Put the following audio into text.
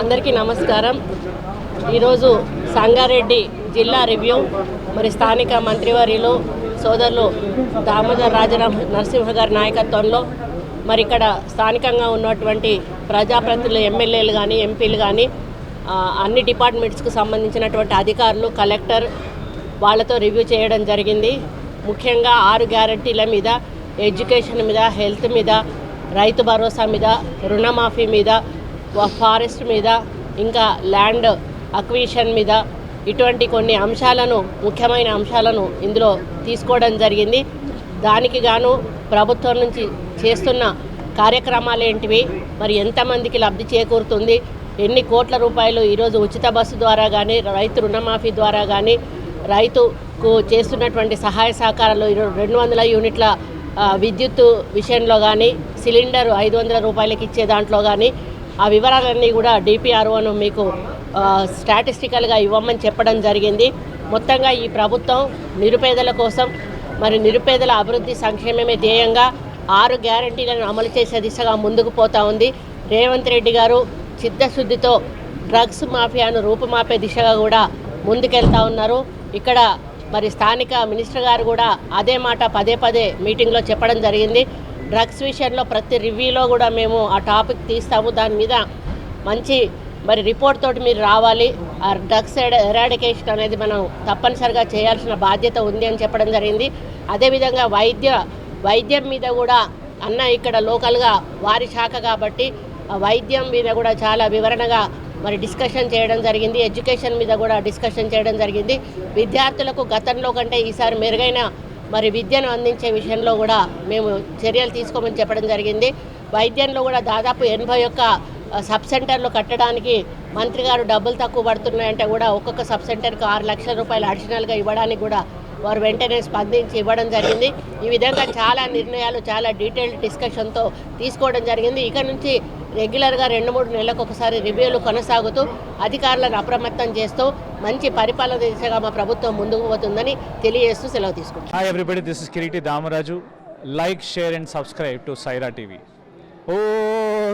అందరికీ నమస్కారం. ఈరోజు సంగారెడ్డి జిల్లా రివ్యూ మరి స్థానిక మంత్రివర్యులు సోదరులు దామోదర్ రాజన నరసింహ గారి నాయకత్వంలో మరి ఇక్కడ స్థానికంగా ఉన్నటువంటి ప్రజాప్రతినిధులు ఎమ్మెల్యేలు కానీ ఎంపీలు కానీ అన్ని డిపార్ట్మెంట్స్కు సంబంధించినటువంటి అధికారులు కలెక్టర్ వాళ్ళతో రివ్యూ చేయడం జరిగింది. ముఖ్యంగా ఆరు గ్యారంటీల మీద ఎడ్యుకేషన్ మీద హెల్త్ మీద రైతు భరోసా మీద రుణమాఫీ మీద ఫారెస్ట్ మీద ఇంకా ల్యాండ్ అక్విషన్ మీద ఇటువంటి కొన్ని అంశాలను ముఖ్యమైన అంశాలను ఇందులో తీసుకోవడం జరిగింది. దానికి గాను ప్రభుత్వం నుంచి చేస్తున్న కార్యక్రమాలు ఏంటివి? మరి ఎంతమందికి లబ్ధి చేకూరుతుంది? ఎన్ని కోట్ల రూపాయలు ఈరోజు ఉచిత బస్సు ద్వారా కానీ రైతు రుణమాఫీ ద్వారా కానీ రైతుకు చేస్తున్నటువంటి సహాయ సహకారాలు రెండు వందల యూనిట్ల విద్యుత్ విషయంలో కానీ సిలిండర్ ఐదు వందల రూపాయలకి ఇచ్చే దాంట్లో కానీ ఆ వివరాలన్నీ కూడా డిపిఆర్ఓను మీకు స్టాటిస్టికల్గా ఇవ్వమని చెప్పడం జరిగింది. మొత్తంగా ఈ ప్రభుత్వం నిరుపేదల కోసం మరి నిరుపేదల అభివృద్ధి సంక్షేమమే ధ్యేయంగా ఆరు గ్యారంటీలను అమలు చేసే దిశగా ముందుకు పోతా ఉంది. రేవంత్ రెడ్డి గారు చిత్తశుద్ధితో డ్రగ్స్ మాఫియాను రూపుమాపే దిశగా కూడా ముందుకెళ్తా ఉన్నారు. ఇక్కడ మరి స్థానిక మినిస్టర్ గారు కూడా అదే మాట పదే పదే మీటింగ్లో చెప్పడం జరిగింది. డ్రగ్స్ విషయంలో ప్రతి రివ్యూలో కూడా మేము ఆ టాపిక్ తీస్తాము. దాని మీద మంచి మరి రిపోర్ట్ తోటి మీరు రావాలి. ఆ డ్రగ్స్ ఎరాడికేషన్ అనేది మనం తప్పనిసరిగా చేయాల్సిన బాధ్యత ఉంది అని చెప్పడం జరిగింది. అదేవిధంగా వైద్య వైద్యం మీద కూడా అన్న ఇక్కడ లోకల్గా వారి శాఖ కాబట్టి ఆ వైద్యం మీద కూడా చాలా వివరణగా మరి డిస్కషన్ చేయడం జరిగింది. ఎడ్యుకేషన్ మీద కూడా డిస్కషన్ చేయడం జరిగింది. విద్యార్థులకు గతంలో కంటే ఈసారి మెరుగైన మరి విద్యను అందించే విషయంలో కూడా మేము చర్యలు తీసుకోమని చెప్పడం జరిగింది. వైద్యంలో కూడా దాదాపు ఎనభై ఒక్క సబ్ సెంటర్లు కట్టడానికి మంత్రి గారు డబ్బులు తక్కువ పడుతున్నాయంటే కూడా ఒక్కొక్క సబ్ సెంటర్కి ఆరు లక్షల రూపాయలు అడిషనల్గా ఇవ్వడానికి కూడా వారు వెంటనే స్పందించి ఇవ్వడం జరిగింది. ఈ విధంగా చాలా నిర్ణయాలు చాలా డీటెయిల్డ్ డిస్కషన్తో తీసుకోవడం జరిగింది. ఇక నుంచి రెగ్యులర్గా రెండు మూడు నెలలకు ఒకసారి రివ్యూలు కొనసాగుతూ అధికారులను అప్రమత్తం చేస్తూ మంచి పరిపాలన దిశగా మా ప్రభుత్వం ముందుకు పోతుందని తెలియజేస్తూ సెలవు తీసుకుంటాం Hi everybody, this is Kiriti Damaraju. Like, share and subscribe to Sye Raa TV. Oh,